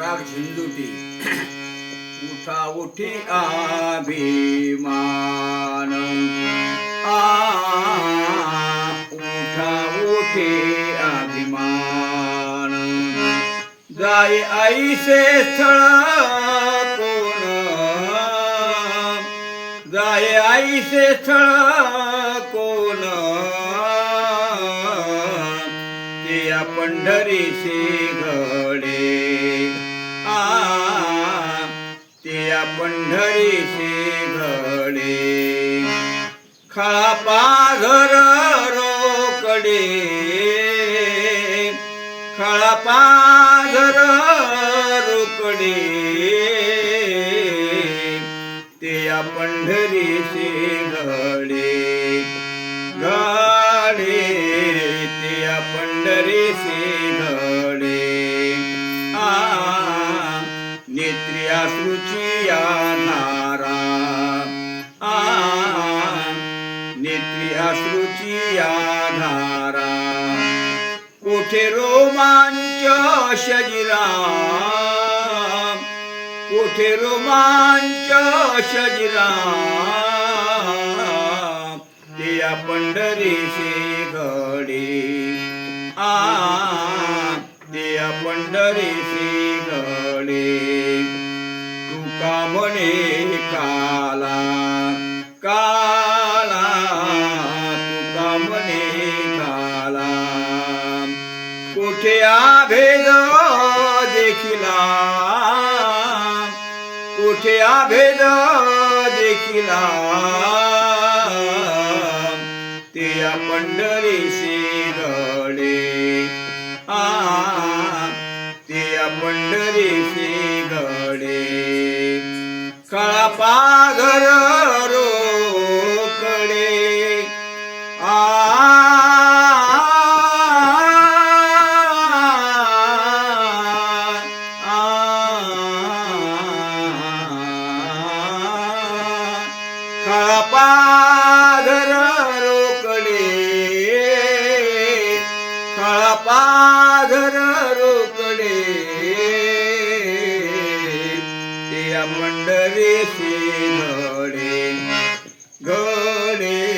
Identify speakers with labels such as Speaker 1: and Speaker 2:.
Speaker 1: राग झिंजुटी. उठा उठी अभिमान. आ उठा उठी अभिमान. जाय आईसे स्थळ कोण? जाय आईसे स्थळ कोण? ते या पंढरीचे પંઢરી સી ઘડે. ખાળા પાઘર રોકડે ખાળા પાઘર રોકડે તે આ પંઢરી સી ઘડે. ઘડ ত্রিয়া সুচিয়া নারা। নেত্রিয়া সুচিয়া ধারা কোঠে রোমাঞ্চ সজরাম কোঠে রোমাঞ্চ সজরাম তিয়া পণ্ডরে সে ঘড়ে। आ पंढरी काला तुका मने काला कुठे भेद देखिला कुठे भेद देखिला ते पंढरीशी रडे आ ते पंढरी खळपाधर रोकडे खळपाधर रोकडे या मंडळी घडे